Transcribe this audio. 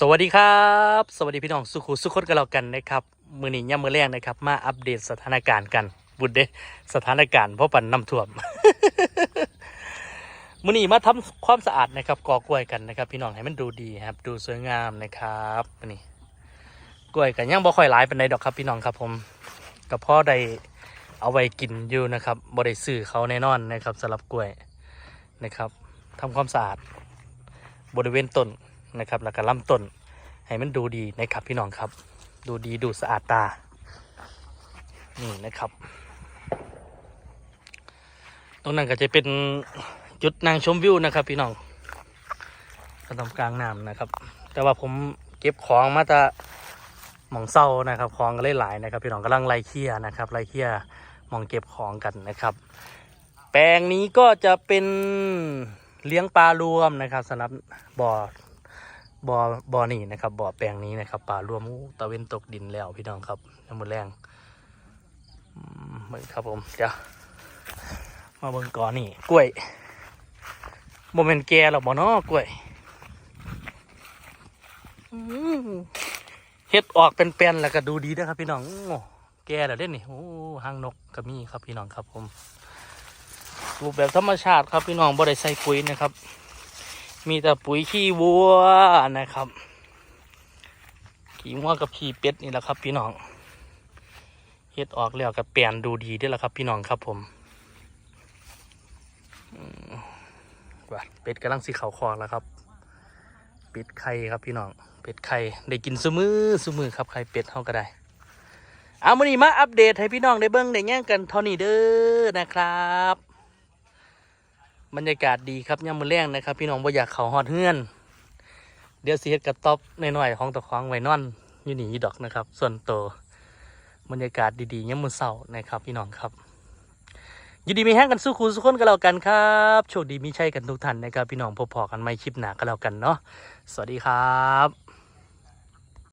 สวัสดีครับ สวัสดีพี่น้องสุขุสุขคนกันแล้วกันนะครับมือนี้ย่ำมือแรกนะครับ มาอัปเดตสถานการณ์กันบุดเดสถานการณ์เพราะปั่นน้ำท่วม มือนี้มาทำความสะอาดนะครับกอกล้วยกันนะครับ พี่น้องให้มันดูดีครับ ดูสวยงามนะครับนี่กล้วยกันยังบ่ค่อยหลายเป็นไรดอกครับ พี่น้องครับ ผมกับพ่อได้เอาไว้กินอยู่นะครับบ่ได้ซื้อเขาแน่นอนนะครับสำหรับกล้วยนะครับทำความสะอาดบริเวณต้น นะครับ แล้วก็ลำต้นให้มันดูดีนะครับพี่น้องครับ ดูดีดูสะอาดตา นี่นะครับ ตรงนั้นก็จะเป็นจุดนางชมวิวนะครับ พี่น้องก็ตรงกลางน้ำนะครับ แต่ว่าผมเก็บของมาจะหมองเศร้านะครับ ของก็เลยหลายนะครับ พี่น้องกำลังไล่เคียนะครับไล่เคียมองเก็บของกันนะครับ แปลงนี้ก็จะเป็นเลี้ยงปลารวมนะครับสำหรับบ่อ บ่อบ่อนี่นะครับบ่อแปลงนี้นะครับ ป่ารวมูตะเวนตกดินแล้วพี่น้องครับน้ำมือแรงเหมือนครับผมเดี๋ยวมาเบิ่งก่อนนี่กล้วยโมเมนแก่หรอกบ่เนาะกล้วยเฮ็ดออกเป็นแปลนแล้วก็ดูดีนะครับ พี่น้องแก่แล้วเด้นี่โอ้หางนกก็มีครับพี่น้องครับผมปลูกแบบธรรมชาติครับพี่น้องบ่ได้ใส่ปุ๋ยนะครับ มีแต่ปุ๋ยขี้วัวนะครับ ขี้วัวกับขี้เป็ดนี่แหละครับ พี่น้องเฮ็ดออกแล้วกับเปลี่ยนดูดีด้วยละครับ พี่น้องครับผมว่าเป็ดกำลังสีขาวคอกแล้วครับ เป็ดไข่ครับพี่น้อง เป็ดไข่ได้กินซุมือซุมือครับไข่เป็ดเท่าก็ได้เอามานี่มาอัปเดตให้พี่น้องได้เบิ้งได้แย่งกันเท่านี้เด้อนะครับ บรรยากาศดีครับย่ำมือแรงนะครับ พี่น้องบ่อยากเขาฮอดเฮือน เดี๋ยวเฮ็ดกระต๊อบหน่อยๆของตะควางไว้นอนอยู่นี่อยู่ดอกนะครับ ส่วนตัวบรรยากาศดีๆย่ำมือเศร้านะครับ พี่น้องครับยินดีมีแห้งกันสู้คูสุขคนกันแล้วกันครับโชคดีมีชัยกันทุกท่านนะครับ พี่น้องพบพอกันไม่คลิปหนากันแล้วกันเนาะสวัสดีครับ